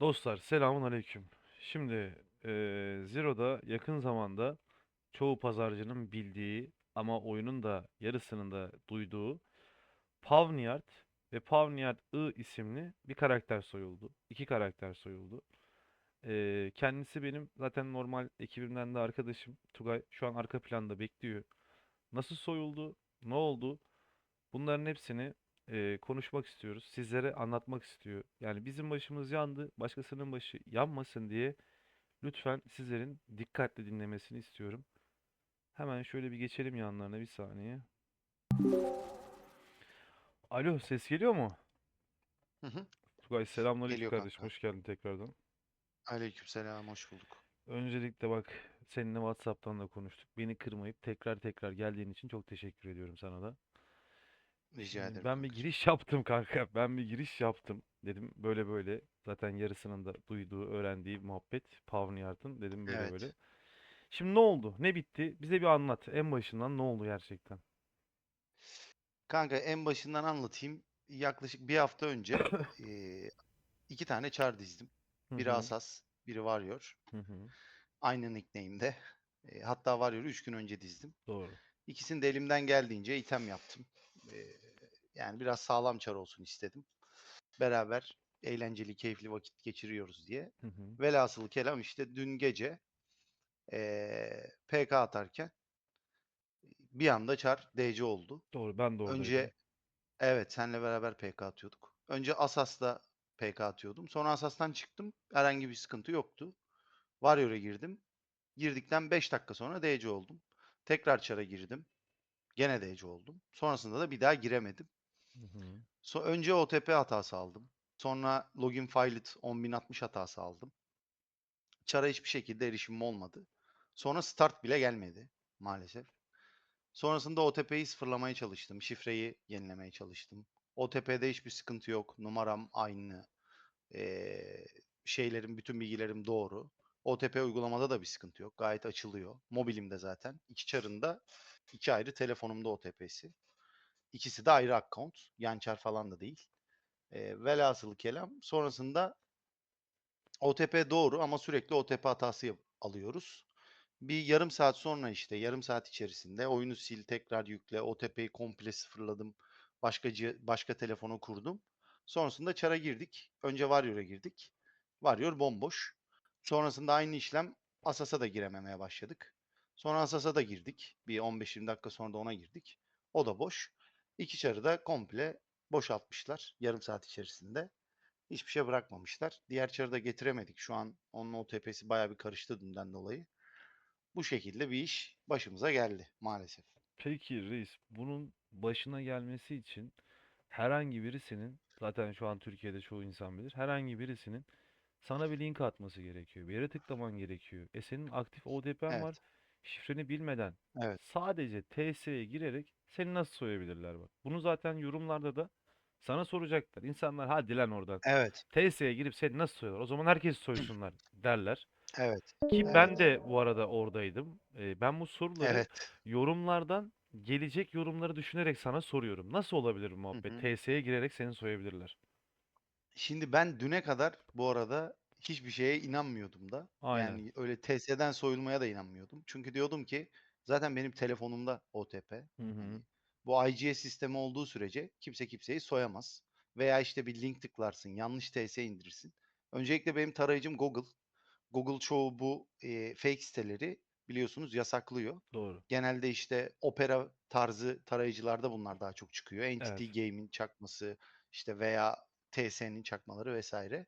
Dostlar selamun aleyküm. Şimdi eee Zero'da yakın zamanda çoğu pazarcının bildiği ama oyunun da yarısının da duyduğu Pavniard ve Pavniard I isimli bir karakter soyuldu. İki karakter soyuldu. Eee, kendisi benim zaten normal ekibimden de arkadaşım. Tugay şu an arka planda bekliyor. Nasıl soyuldu? Ne oldu? Bunların hepsini eee, konuşmak istiyoruz. Sizlere anlatmak istiyor. Yani bizim başımız yandı, başkasının başı yanmasın diye lütfen sizlerin dikkatli dinlemesini istiyorum. Hemen şöyle bir geçelim yanlarına bir saniye. Alo, ses geliyor mu? Hı hı. Tugay selamünaleyküm Geliyor kardeşim. kanka. Hoş geldin tekrardan. Aleykümselam, hoş bulduk. Öncelikle bak seninle WhatsApp'tan da konuştuk. Beni kırmayıp tekrar tekrar geldiğin için çok teşekkür ediyorum sana da. Rica Şimdi ederim ben bir giriş yaptım kanka. Ben bir giriş yaptım. Dedim böyle böyle. Zaten yarısının da duyduğu, öğrendiği muhabbet Pavniyart'ın. Dedim böyle böyle. Evet. Şimdi ne oldu? Ne bitti? Bize bir anlat. En başından ne oldu gerçekten? Kanka en başından anlatayım. Yaklaşık bir hafta önce eee, iki tane çar dizdim. Hı Biri hı. Asas, biri Warrior. Hı hı. Aynı nickname'de. Eee, hatta Warrior'u 3 gün önce dizdim. Doğru. İkisini de elimden geldiğince item yaptım. Eee, yani biraz sağlam çar olsun istedim. Beraber eğlenceli, keyifli vakit geçiriyoruz diye. Hı hı. Velhasılı kelam işte dün gece eee, PK atarken bir anda çar DC oldu. Doğru. Ben de oradaydım. Önce evet senle beraber PK atıyorduk. Önce Asas'ta PK atıyordum. Sonra Asas'tan çıktım. Herhangi bir sıkıntı yoktu. Warrior'a girdim. Girdikten 5 dakika sonra DC oldum. Tekrar çara girdim. Gene DC oldum. Sonrasında da bir daha giremedim. Hı. So önce OTP hatası aldım. Sonra login filet 10.060 hatası aldım. Çara hiçbir şekilde erişimim olmadı. Sonra start bile gelmedi maalesef. Sonrasında OTP'yi sıfırlamaya çalıştım. Şifreyi yenilemeye çalıştım. OTP'de hiçbir sıkıntı yok. Numaram aynı. Ee, şeylerin bütün bilgilerim doğru. OTP uygulamada da bir sıkıntı yok. Gayet açılıyor. Mobilimde zaten. İki çarında iki ayrı telefonumda OTP'si. İkisi de ayrı account. Yan çar falan da değil. Ee, velhasılı kelam. Sonrasında OTP doğru ama sürekli OTP hatası alıyoruz. Bir yarım saat sonra işte yarım saat içerisinde oyunu sil tekrar yükle OTP'yi komple sıfırladım. Başka başka telefonu kurdum. Sonrasında çara girdik. Önce Warrior'a girdik. Warrior bomboş. Sonrasında aynı işlem Asas'a da girememeye başladık. Sonra Asas'a da girdik. Bir 15-20 dakika sonra da ona girdik. O da boş. İki çarı da komple boşaltmışlar yarım saat içerisinde. Hiçbir şey bırakmamışlar. Diğer çarı da getiremedik. Şu an onun OTP'si bayağı bir karıştı dünden dolayı. Bu şekilde bir iş başımıza geldi maalesef. Peki reis, bunun başına gelmesi için herhangi birisinin, zaten şu an Türkiye'de çoğu insan bilir, herhangi birisinin sana bir link atması gerekiyor. Bir yere tıklaman gerekiyor. E senin aktif ODP'n var. Evet, Şifreni bilmeden evet, sadece TS'ye girerek seni nasıl soyabilirler bak. Bunu zaten yorumlarda da sana soracaklar. İnsanlar hadi lan oradan. evet, TS'ye girip seni nasıl soyuyorlar? O zaman herkes soysunlar derler. evet, Ki evet, ben de bu arada oradaydım. Ee, ben bu soruları evet. yorumlardan gelecek yorumları düşünerek sana soruyorum. Nasıl olabilir bu muhabbet? hı. TS'ye girerek seni soyabilirler. Şimdi ben düne kadar bu arada hiçbir şeye inanmıyordum da. Aynen. Yani öyle TS'den soyulmaya da inanmıyordum. Çünkü diyordum ki zaten benim telefonumda OTP. Hı hı. Hani bu IGS sistemi olduğu sürece kimse kimseyi soyamaz. Veya işte bir link tıklarsın, yanlış TS indirirsin. Öncelikle benim tarayıcım Google. Google çoğu bu e, fake siteleri biliyorsunuz yasaklıyor. Doğru. Genelde işte Opera tarzı tarayıcılarda bunlar daha çok çıkıyor. Entity Evet. Game'in çakması işte veya TS'nin çakmaları vesaire.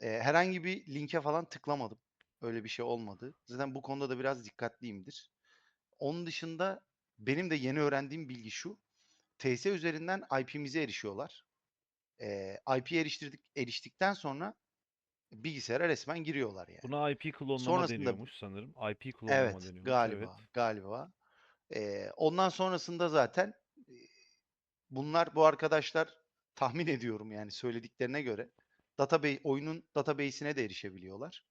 Ee, herhangi bir linke falan tıklamadım. Öyle bir şey olmadı. Zaten bu konuda da biraz dikkatliyimdir. Onun dışında benim de yeni öğrendiğim bilgi şu. TS üzerinden IP'mize erişiyorlar. Ee, IP eriştirdik, eriştikten sonra bilgisayara resmen giriyorlar yani. Buna IP klonlama Sonrasında deniyormuş sanırım. IP klonlama evet deniyormuş. Evet. galiba galiba. Ee, ondan sonrasında zaten e, bunlar bu arkadaşlar tahmin ediyorum yani söylediklerine göre database oyunun database'ine de erişebiliyorlar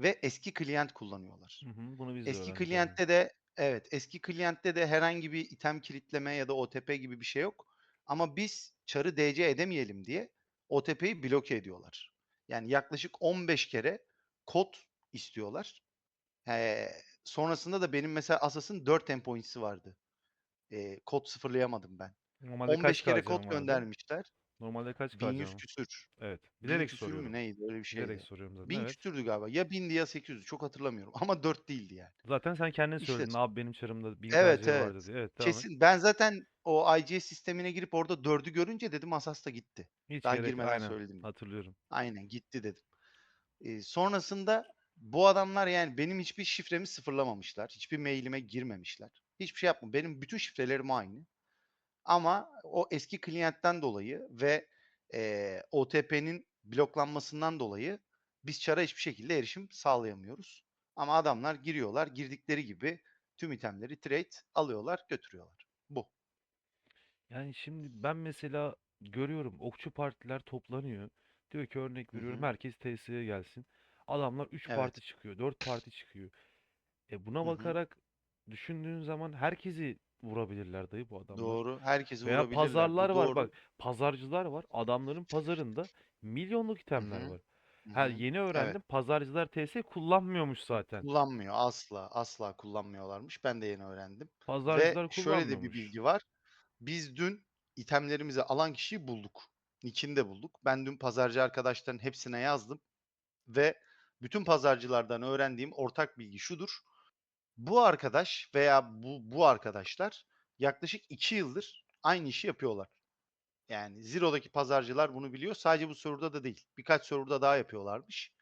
ve eski klient kullanıyorlar. Hı hı, bunu biz de Eski klientte de evet eski klientte de herhangi bir item kilitleme ya da OTP gibi bir şey yok. Ama biz çarı DC edemeyelim diye OTP'yi bloke ediyorlar. Yani yaklaşık 15 kere kod istiyorlar. Eee, sonrasında da benim mesela Asas'ın 4 endpoints'i vardı. Eee, kod sıfırlayamadım ben. Normalde 15 kaç kere kod göndermişler. Normalde kaç K 1100 canın var? küsür. Evet. 1000 Bilerek küsür mü soruyorum. neydi? Öyle bir Bilerek şeydi. soruyorum zaten. 1000 Evet. küsürdü galiba. Ya 1000'di ya 800'dü. Çok hatırlamıyorum ama 4 değildi yani. Zaten sen kendin İşte söyledin. Abi benim çarımda 1000 Evet, var evet. dedi. Evet devam et. Kesin. Ben zaten o IGS sistemine girip orada 4'ü görünce dedim Asas da gitti. Hiç Daha gerek girmeden aynen söyledim. hatırlıyorum. Aynen gitti dedim. Eee, sonrasında bu adamlar yani benim hiçbir şifremi sıfırlamamışlar. Hiçbir mailime girmemişler. Hiçbir şey yapma. Benim bütün şifrelerim aynı. Ama o eski klientten dolayı ve eee, OTP'nin bloklanmasından dolayı biz çara hiçbir şekilde erişim sağlayamıyoruz. Ama adamlar giriyorlar, girdikleri gibi tüm itemleri trade alıyorlar, götürüyorlar. Bu. Yani şimdi ben mesela görüyorum okçu partiler toplanıyor. Diyor ki örnek veriyorum hı. herkes TS'ye gelsin. Adamlar 3 Evet. parti çıkıyor, 4 parti çıkıyor. E buna Hı hı. bakarak düşündüğün zaman herkesi vurabilirler dayı bu adamlar. Doğru. Herkesi Veya vurabilirler. pazarlar Bu var doğru. bak. Pazarcılar var. Adamların pazarında milyonluk itemler hı. var. Ha yeni Evet. öğrendim. Pazarcılar TS kullanmıyormuş zaten. Kullanmıyor. Asla, asla kullanmıyorlarmış. Ben de yeni öğrendim. Ve Pazarcılar şöyle de bir bilgi var. Biz dün itemlerimizi alan kişiyi bulduk. Nick'ini de bulduk. Ben dün pazarcı arkadaşların hepsine yazdım. Ve bütün pazarcılardan öğrendiğim ortak bilgi şudur. Bu arkadaş veya bu, bu arkadaşlar yaklaşık 2 yıldır aynı işi yapıyorlar. Yani Zero'daki pazarcılar bunu biliyor. Sadece bu serverda da değil. Birkaç serverda daha yapıyorlarmış.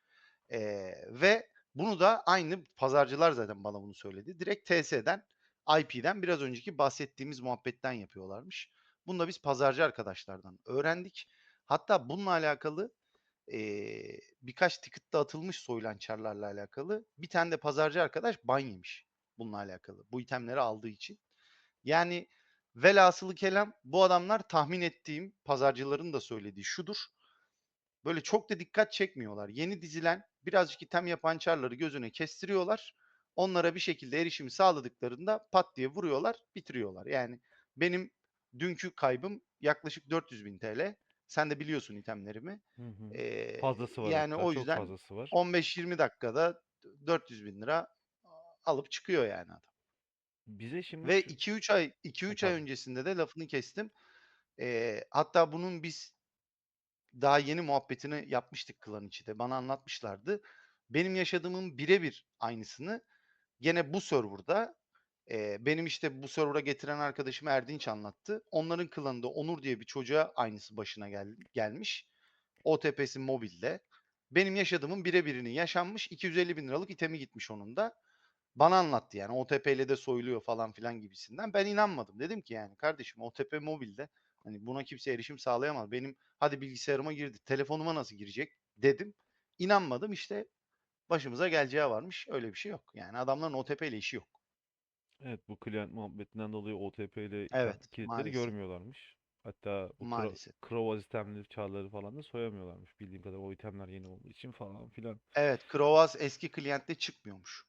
Eee, ve bunu da aynı pazarcılar zaten bana bunu söyledi. Direkt TS'den, IP'den biraz önceki bahsettiğimiz muhabbetten yapıyorlarmış. Bunu da biz pazarcı arkadaşlardan öğrendik. Hatta bununla alakalı eee, birkaç ticket atılmış soyulan çarlarla alakalı. Bir tane de pazarcı arkadaş ban yemiş bununla alakalı. Bu itemleri aldığı için. Yani velhasılı kelam bu adamlar tahmin ettiğim pazarcıların da söylediği şudur. Böyle çok da dikkat çekmiyorlar. Yeni dizilen birazcık item yapan çarları gözüne kestiriyorlar. Onlara bir şekilde erişimi sağladıklarında pat diye vuruyorlar, bitiriyorlar. Yani benim dünkü kaybım yaklaşık 400 bin TL. Sen de biliyorsun itemlerimi. Hı hı. Ee, Fazlası var yani hatta. o yüzden fazlası var. 15-20 dakikada 400 bin lira alıp çıkıyor yani adam. Bize şimdi Ve şu 2-3 ay Ha, 2-3 ay öncesinde de lafını kestim. Eee, hatta bunun biz daha yeni muhabbetini yapmıştık klan içi de. Bana anlatmışlardı. Benim yaşadığımın birebir aynısını gene bu serverda eee, benim işte bu server'a getiren arkadaşım Erdinç anlattı. Onların klanında Onur diye bir çocuğa aynısı başına gel gelmiş. OTP'si mobilde. Benim yaşadığımın birebirini yaşanmış. 250 bin liralık itemi gitmiş onun da. Bana anlattı yani OTP ile de soyuluyor falan filan gibisinden. Ben inanmadım. Dedim ki yani kardeşim OTP mobilde hani buna kimse erişim sağlayamaz. Benim hadi bilgisayarıma girdi. Telefonuma nasıl girecek dedim. İnanmadım işte başımıza geleceği varmış. Öyle bir şey yok. Yani adamların OTP ile işi yok. Evet bu client muhabbetinden dolayı OTP ile Evet kilitleri görmüyorlarmış. Hatta bu Maalesef. Krovaz itemleri çarları falan da soyamıyorlarmış. Bildiğim kadar o itemler yeni olduğu için falan filan. Evet Krovaz eski klientte çıkmıyormuş.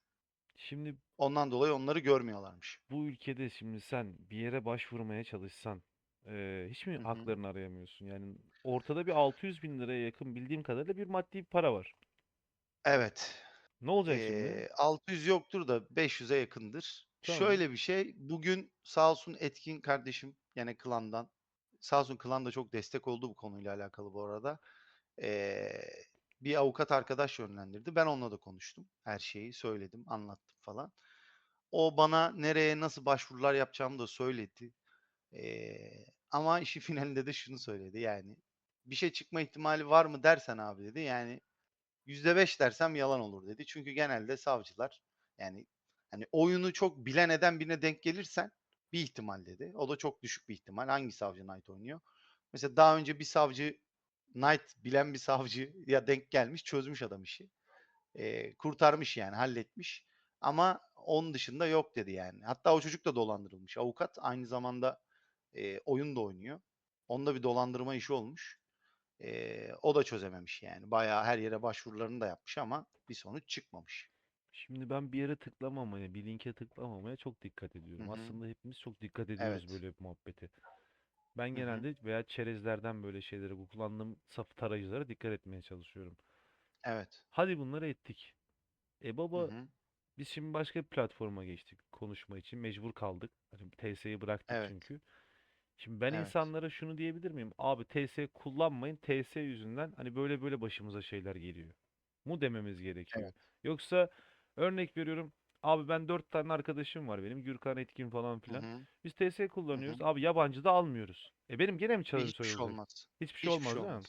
Şimdi Ondan dolayı onları görmüyorlarmış. bu ülkede şimdi sen bir yere başvurmaya çalışsan eee, hiç mi Hı hı. haklarını arayamıyorsun? Yani ortada bir 600 bin liraya yakın bildiğim kadarıyla bir maddi bir para var. Evet. Ne olacak şimdi? Eee, 600 yoktur da 500'e yakındır. Tamam. Şöyle bir şey, bugün sağ olsun Etkin kardeşim gene klandan, sağ olsun klan da çok destek oldu bu konuyla alakalı bu arada. Eee, bir avukat arkadaş yönlendirdi. Ben onunla da konuştum. Her şeyi söyledim, anlattım falan. O bana nereye nasıl başvurular yapacağımı da söyledi. Eee, ama işin finalinde de şunu söyledi yani bir şey çıkma ihtimali var mı dersen abi dedi. Yani %5 dersem yalan olur dedi. Çünkü genelde savcılar yani hani oyunu çok bilen eden birine denk gelirsen bir ihtimal dedi. O da çok düşük bir ihtimal. Hangi savcı Knight oynuyor? Mesela daha önce bir savcı Knight bilen bir savcıya denk gelmiş, çözmüş adam işi. Eee, kurtarmış yani, halletmiş. Ama onun dışında yok dedi yani. Hatta o çocuk da dolandırılmış. Avukat aynı zamanda eee, oyun da oynuyor. Onda bir dolandırma işi olmuş. Eee, o da çözememiş yani. Bayağı her yere başvurularını da yapmış ama bir sonuç çıkmamış. Şimdi ben bir yere tıklamamaya, bir linke tıklamamaya çok dikkat ediyorum. hı. Aslında hepimiz çok dikkat ediyoruz Evet. böyle bir muhabbete. Ben Hı hı. genelde veya çerezlerden böyle şeylere kullandığım saf tarayıcılara dikkat etmeye çalışıyorum. Evet. Hadi bunları ettik. E Hı baba hı. biz şimdi başka bir platforma geçtik konuşma için. Mecbur kaldık. Hani TS'yi bıraktık Evet. çünkü. Şimdi ben Evet. insanlara şunu diyebilir miyim? Abi TS kullanmayın. TS yüzünden hani böyle böyle başımıza şeyler geliyor. Mu dememiz gerekiyor. Evet. Yoksa örnek veriyorum. Abi ben dört tane arkadaşım var benim. Gürkan Etkin falan Hı filan. hı. Biz TS Hı kullanıyoruz. hı. Abi yabancı da almıyoruz. E benim gene mi çalarım hiçbir şey olmaz. Hiçbir şey olmaz şey değil mi?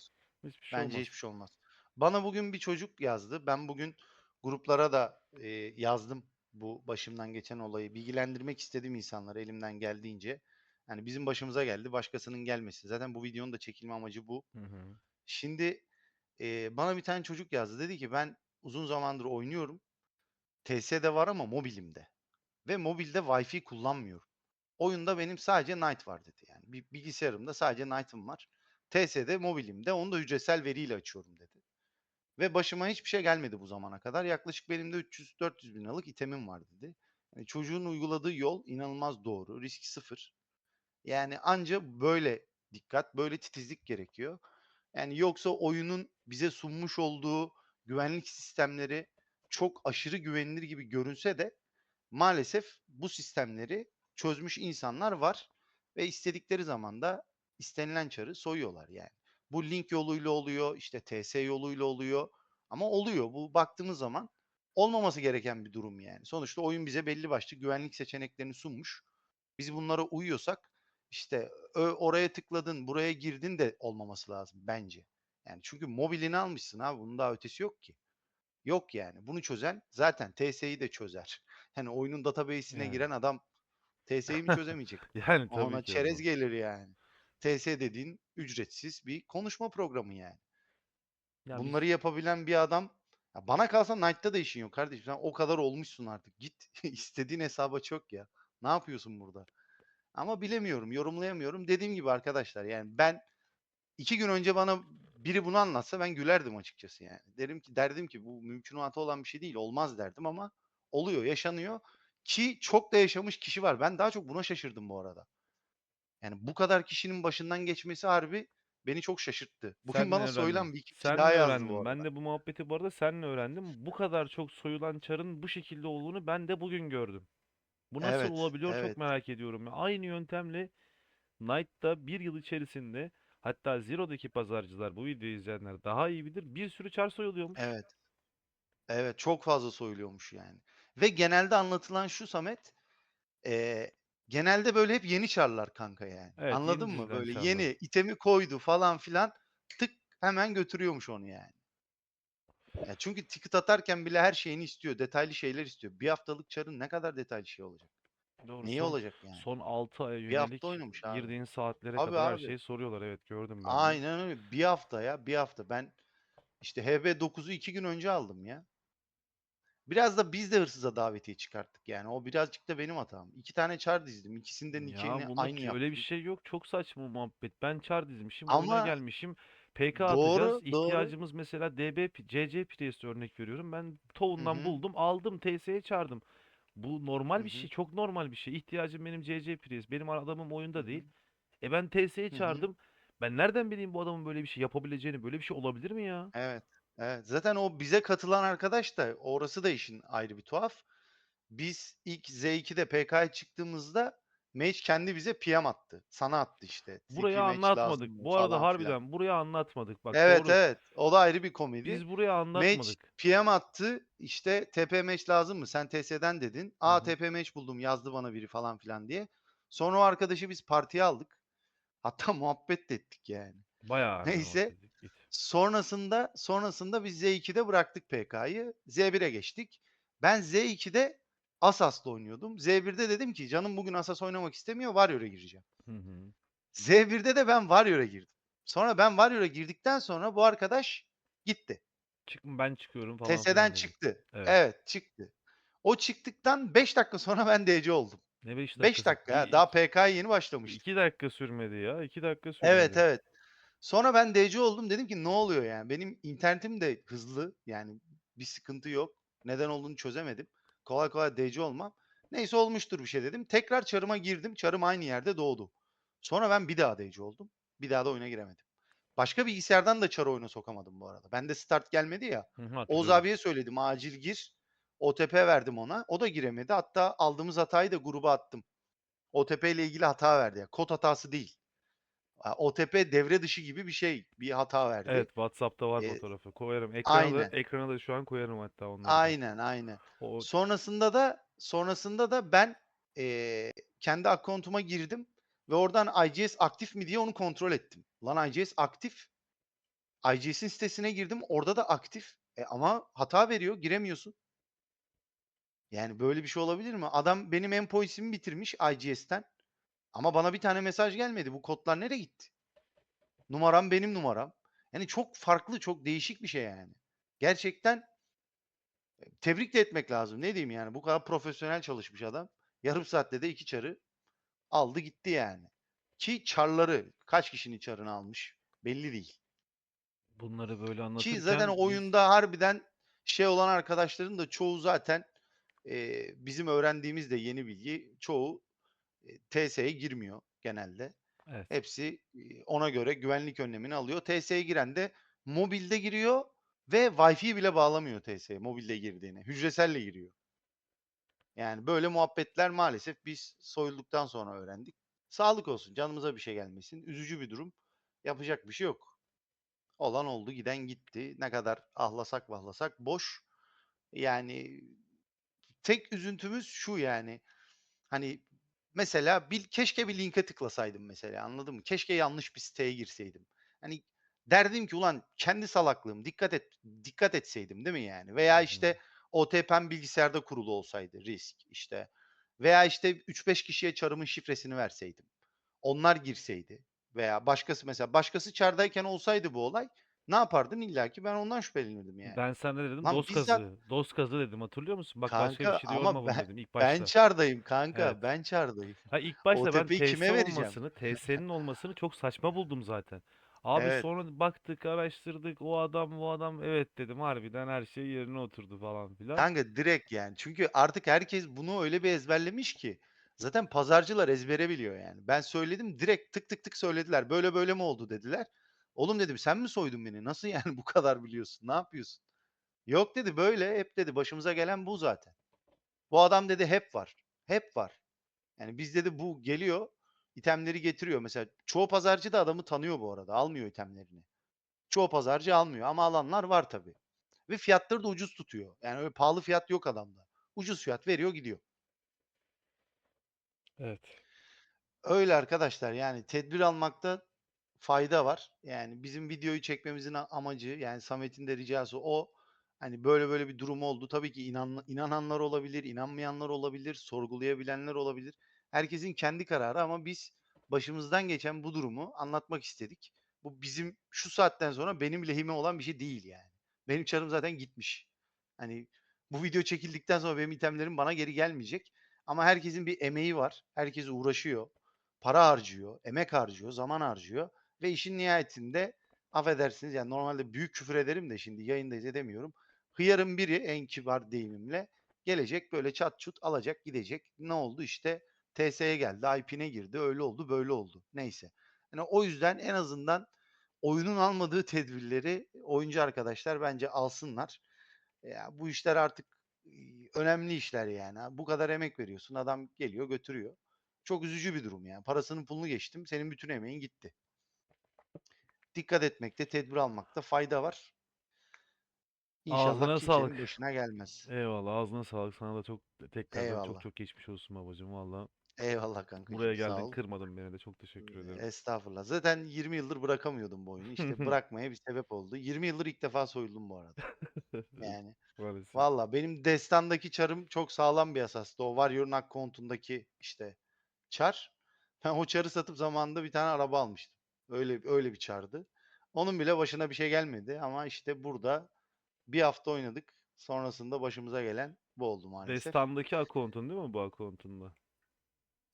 Hiçbir şey Bence olmaz. hiçbir şey olmaz. Bana bugün bir çocuk yazdı. Ben bugün gruplara da e, yazdım bu başımdan geçen olayı. Bilgilendirmek istedim insanları elimden geldiğince. Yani bizim başımıza geldi, başkasının gelmesi. Zaten bu videonun da çekilme amacı bu. Hı hı. Şimdi e, bana bir tane çocuk yazdı. Dedi ki ben uzun zamandır oynuyorum. TS'de var ama mobilimde. Ve mobilde Wi-Fi kullanmıyorum. Oyunda benim sadece Night var dedi. Yani bilgisayarımda sadece Night'ım var. TS'de mobilimde onu da ücretsel veriyle açıyorum dedi. Ve başıma hiçbir şey gelmedi bu zamana kadar. Yaklaşık benim de 300-400 bin liralık itemim var dedi. Yani çocuğun uyguladığı yol inanılmaz doğru. Risk sıfır. Yani anca böyle dikkat, böyle titizlik gerekiyor. Yani yoksa oyunun bize sunmuş olduğu güvenlik sistemleri çok aşırı güvenilir gibi görünse de maalesef bu sistemleri çözmüş insanlar var ve istedikleri zaman da istenilen çarı soyuyorlar yani. Bu link yoluyla oluyor, işte TS yoluyla oluyor ama oluyor. Bu baktığımız zaman olmaması gereken bir durum yani. Sonuçta oyun bize belli başlı güvenlik seçeneklerini sunmuş. Biz bunlara uyuyorsak işte oraya tıkladın, buraya girdin de olmaması lazım bence. Yani çünkü mobilini almışsın abi bunun daha ötesi yok ki. Yok yani. Bunu çözen zaten TS'yi de çözer. Yani oyunun database'ine Yani. giren adam TS'yi mi çözemeyecek? Yani tabii Ona ki çerez yapamaz. gelir yani. TS dediğin ücretsiz bir konuşma programı yani. Ya biz Bunları yapabilen bir adam ya bana kalsa Knight'ta da işin yok kardeşim. Sen o kadar olmuşsun artık. Git istediğin hesaba çök ya. Ne yapıyorsun burada? Ama bilemiyorum, yorumlayamıyorum. Dediğim gibi arkadaşlar yani ben iki gün önce bana biri bunu anlatsa ben gülerdim açıkçası yani. Derim ki derdim ki bu mümkünatı olan bir şey değil. Olmaz derdim ama oluyor, yaşanıyor. Ki çok da yaşamış kişi var. Ben daha çok buna şaşırdım bu arada. Yani bu kadar kişinin başından geçmesi harbi beni çok şaşırttı. Bugün Seninle bana öğrendim. soyulan bir iki kişi Seninle daha yazdı bu öğrendim. Ben arada. de bu muhabbeti bu arada seninle öğrendim. Bu kadar çok soyulan çarın bu şekilde olduğunu ben de bugün gördüm. Bu nasıl Evet, olabiliyor çok evet, merak ediyorum. Aynı yöntemle Knight'ta bir yıl içerisinde hatta Zero'daki pazarcılar bu videoyu izleyenler daha iyi bilir. Bir sürü çar soyuluyormuş. evet. Evet, çok fazla soyuluyormuş yani. Ve genelde anlatılan şu Samet, eee, genelde böyle hep yeni çarlar kanka yani. Evet, yeni Anladın mı? Böyle çarlar. yeni itemi koydu falan filan tık hemen götürüyormuş onu yani. Ya çünkü ticket atarken bile her şeyini istiyor. Detaylı şeyler istiyor. Bir haftalık çarın ne kadar detaylı şey olacak? Doğru. Neyi Son olacak yani? son 6 aya Bir yönelik hafta oynamış abi. girdiğin saatlere Abi kadar her abi. şeyi soruyorlar. Evet gördüm ben de. Aynen öyle. Bir hafta ya. Bir hafta. Ben işte HB9'u iki gün önce aldım ya. Biraz da biz de hırsıza davetiye çıkarttık yani. O birazcık da benim hatam. İki tane çar dizdim. İkisinden Ya ikini bunda aynı ki öyle bir yaptım. şey yok. Çok saçma muhabbet. Ben çar dizmişim, oyuna Ama gelmişim. PK atacağız. doğru, doğru. İhtiyacımız mesela DB, pi- CC Priest'e örnek veriyorum. Ben Hı Town'dan hı. buldum, aldım, TS'ye çağırdım. Bu Hı normal bir hı. şey, çok normal bir şey. İhtiyacım benim CC Priest. Benim adamım Hı oyunda hı. değil. E ben TS'ye Hı hı. çağırdım. Ben nereden bileyim bu adamın böyle bir şey yapabileceğini? Böyle bir şey olabilir mi ya? Evet. Evet. Zaten o bize katılan arkadaş da orası da işin ayrı bir tuhaf. Biz ilk Z2'de PK'ya çıktığımızda Mage kendi bize PM attı. Sana attı işte. Burayı anlatmadık. Bu arada falan filan. harbiden burayı anlatmadık. Bak Evet doğru. evet. O da ayrı bir komedi. Biz burayı anlatmadık. PM attı. İşte TP match lazım mı? Sen TS'den dedin. Aa hı. TP match buldum yazdı bana biri falan filan diye. Sonra o arkadaşı biz partiye aldık. Hatta muhabbet de ettik yani. Bayağı harbiden Neyse. Sonrasında sonrasında biz Z2'de bıraktık PK'yı. Z1'e geçtik. Ben Z2'de Asas'la oynuyordum. Z1'de dedim ki canım bugün Asas oynamak istemiyor. Warrior'a gireceğim. Hı hı. Z1'de de ben Warrior'a girdim. Sonra ben Warrior'a girdikten sonra bu arkadaş gitti. Çık ben çıkıyorum falan TS'den çıktı. Evet. Evet çıktı. O çıktıktan 5 dakika sonra ben DC oldum. Ne 5 5 dakikası? dakika ya. Daha PK'ya yeni başlamıştım. iki dakika sürmedi ya. 2 dakika Evet sürmedi. evet. Sonra ben DC oldum. Dedim ki ne oluyor yani? Benim internetim de hızlı. Yani bir sıkıntı yok. Neden olduğunu çözemedim. Kolay kolay DC olmam. Neyse olmuştur bir şey dedim. Tekrar çarıma girdim. Çarım aynı yerde doğdu. Sonra ben bir daha DC oldum. Bir daha da oyuna giremedim. Başka bilgisayardan da Char'ı oyuna sokamadım bu arada. Bende start gelmedi ya. Hı Oğuz abiye söyledim acil gir. OTP verdim ona. O da giremedi. Hatta aldığımız hatayı da gruba attım. OTP ile ilgili hata verdi. ya. Kod hatası değil. OTP devre dışı gibi bir şey. Bir hata verdi. Evet WhatsApp'ta var Ee, fotoğrafı. Koyarım. Ekrana da, aynen. ekrana da şu an koyarım hatta onları da. Aynen aynen. O Sonrasında da sonrasında da ben eee, kendi account'uma girdim ve oradan IGS aktif mi diye onu kontrol ettim. Lan IGS aktif. IGS'in sitesine girdim. Orada da aktif. E ama hata veriyor. Giremiyorsun. Yani böyle bir şey olabilir mi? Adam benim endpoint'imi bitirmiş IGS'ten. Ama bana bir tane mesaj gelmedi. Bu kodlar nereye gitti? Numaram benim numaram. Yani çok farklı, çok değişik bir şey yani. Gerçekten e, tebrik de etmek lazım. Ne diyeyim yani? Bu kadar profesyonel çalışmış adam. Yarım saatte de iki çarı aldı gitti yani. Ki çarları kaç kişinin çarını almış belli değil. bunları böyle Ki anlatırken zaten biz oyunda harbiden şey olan arkadaşların da çoğu zaten e, bizim öğrendiğimiz de yeni bilgi çoğu TS'ye girmiyor genelde. evet. Hepsi ona göre güvenlik önlemini alıyor. TS'ye giren de mobilde giriyor ve Wi-Fi bile bağlamıyor TS'ye mobilde girdiğine. Hücreselle giriyor. Yani böyle muhabbetler maalesef biz soyulduktan sonra öğrendik. Sağlık olsun. Canımıza bir şey gelmesin. Üzücü bir durum. Yapacak bir şey yok. Olan oldu, giden gitti. Ne kadar ahlasak vahlasak boş. Yani tek üzüntümüz şu yani. Hani mesela bir keşke bir linke tıklasaydım mesela anladın mı? Keşke yanlış bir siteye girseydim. Hani derdim ki ulan kendi salaklığım dikkat et dikkat etseydim değil mi yani? Veya işte OTP'm bilgisayarda kurulu olsaydı risk işte. Veya işte 3-5 kişiye çarımın şifresini verseydim. Onlar girseydi veya başkası mesela başkası çardayken olsaydı bu olay ne yapardın illa ki ben ondan şüphelenirdim yani. Ben sana ne dedim? Lan Dost bizzat kazı. Dost kazı dedim hatırlıyor musun? Bak başka bir kanka şey de ama yorma bunu ben dedim ilk ben başta. çardayım kanka Evet. ben çardayım. Ha ilk başta ben OTP'yi TS kime vereceğim? olmasını, TS'nin olmasını çok saçma buldum zaten. Abi Evet. sonra baktık, araştırdık. O adam, bu adam evet dedim harbiden her şey yerine oturdu falan filan. Kanka direkt yani. Çünkü artık herkes bunu öyle bir ezberlemiş ki. Zaten pazarcılar ezbere biliyor yani. Ben söyledim direkt tık tık tık söylediler. Böyle böyle mi oldu dediler. Oğlum dedim sen mi soydun beni? Nasıl yani bu kadar biliyorsun? Ne yapıyorsun? Yok dedi böyle hep dedi başımıza gelen bu zaten. Bu adam dedi hep var. Hep var. Yani biz dedi bu geliyor itemleri getiriyor. Mesela çoğu pazarcı da adamı tanıyor bu arada. Almıyor itemlerini. Çoğu pazarcı almıyor ama alanlar var tabii. Ve fiyatları da ucuz tutuyor. Yani öyle pahalı fiyat yok adamda. Ucuz fiyat veriyor gidiyor. Evet. Öyle arkadaşlar yani tedbir almakta fayda var. Yani bizim videoyu çekmemizin amacı yani Samet'in de ricası o. Hani böyle böyle bir durum oldu. Tabii ki inan, inananlar olabilir, inanmayanlar olabilir, sorgulayabilenler olabilir. Herkesin kendi kararı ama biz başımızdan geçen bu durumu anlatmak istedik. Bu bizim şu saatten sonra benim lehime olan bir şey değil yani. Benim çarım zaten gitmiş. Hani bu video çekildikten sonra benim itemlerim bana geri gelmeyecek. Ama herkesin bir emeği var. Herkes uğraşıyor. Para harcıyor, emek harcıyor, zaman harcıyor. Ve işin nihayetinde affedersiniz yani normalde büyük küfür ederim de şimdi yayındayız edemiyorum. Hıyarın biri en kibar deyimimle gelecek böyle çat çut alacak gidecek. Ne oldu işte TS'ye geldi, IP'ne girdi, öyle oldu, böyle oldu. Neyse. Yani o yüzden en azından oyunun almadığı tedbirleri oyuncu arkadaşlar bence alsınlar. Ya bu işler artık önemli işler yani. Bu kadar emek veriyorsun. Adam geliyor, götürüyor. Çok üzücü bir durum yani. Parasının pulunu geçtim. Senin bütün emeğin gitti. Dikkat etmekte, tedbir almakta fayda var. İnşallah Ağzına kimsenin sağlık. başına gelmez. Eyvallah. Ağzına sağlık. Sana da çok tekrardan çok Eyvallah. çok geçmiş olsun babacığım valla. Eyvallah kankacığım. Buraya Sağ geldin, ol. kırmadın beni de. Çok teşekkür ederim. Estağfurullah. Zaten 20 yıldır bırakamıyordum bu oyunu. İşte bırakmaya bir sebep oldu. 20 yıldır ilk defa soyuldum bu arada. Yani Maalesef. valla benim destandaki çarım çok sağlam bir esastı. O Warrior'un account'undaki işte çar. Ben o çarı satıp zamanında bir tane araba almıştım. Öyle öyle bir çardı. Onun bile başına bir şey gelmedi ama işte burada bir hafta oynadık. Sonrasında başımıza gelen bu oldu maalesef. Destan'daki account'un değil mi bu account'unda?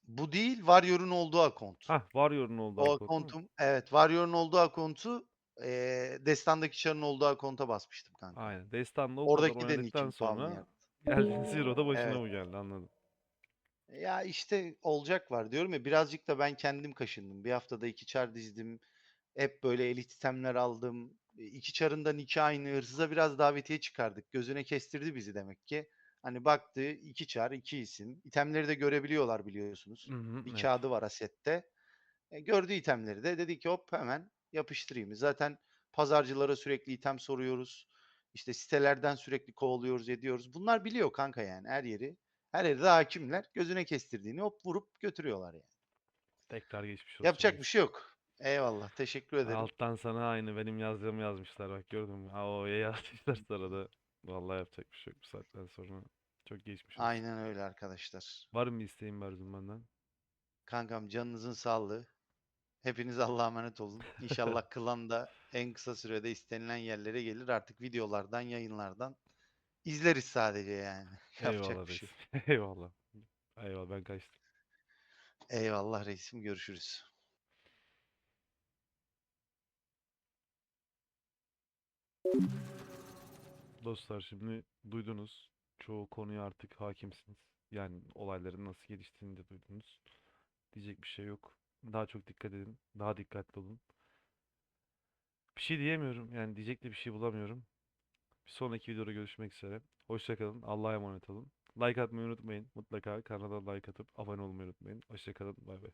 Bu değil Warrior'un olduğu account. Hah, Warrior'un olduğu O mi? account'um evet Warrior'un olduğu account'u eee Destan'daki çarın olduğu account'a basmıştım kanka. Aynen. Destan'da o kadar Oradaki de oynadıktan sonra ya. geldin Zero'da başına Evet. mı geldi anladım. Ya işte olacak var diyorum ya birazcık da ben kendim kaşındım. Bir haftada iki çar dizdim. Hep böyle elit itemler aldım. E, İki çarın da niki aynı. Hırsıza biraz davetiye çıkardık. Gözüne kestirdi bizi demek ki. Hani baktı iki çar iki isim. İtemleri de görebiliyorlar biliyorsunuz. Hı hı, Bir evet. kağıdı var asette. E, gördüğü itemleri de dedi ki hop hemen yapıştırayım. Zaten pazarcılara sürekli item soruyoruz. İşte sitelerden sürekli kovalıyoruz ediyoruz. Bunlar biliyor kanka yani her yeri. Her yerde hakimler. Gözüne kestirdiğini hop vurup götürüyorlar yani. Tekrar geçmiş olsun Yapacak bir şey yok. Eyvallah. Teşekkür ederim. Alttan sana aynı benim yazdığımı yazmışlar bak gördün mü? O yazmışlar sana da. Vallahi yapacak bir şey yok bu saatten sonra. Çok geçmiş olsun. Aynen öyle arkadaşlar. Var mı isteğin Berzum benden? Kankam canınızın sağlığı. Hepiniz Allah'a emanet olun. İnşallah klan da en kısa sürede istenilen yerlere gelir. Artık videolardan, yayınlardan izleriz sadece yani. Yapacak Eyvallah bir şey reis. yok. Eyvallah. Eyvallah ben kaçtım. Eyvallah reisim. Görüşürüz. Dostlar şimdi duydunuz. Çoğu konuya artık hakimsiniz. Yani olayların nasıl geliştiğini de duydunuz. Diyecek bir şey yok. Daha çok dikkat edin. Daha dikkatli olun. Bir şey diyemiyorum. Yani diyecek de bir şey bulamıyorum. Bir sonraki videoda görüşmek üzere. Hoşça kalın. Allah'a emanet olun. Like atmayı unutmayın. Mutlaka kanala like atıp abone olmayı unutmayın. Hoşça kalın. Bay bay.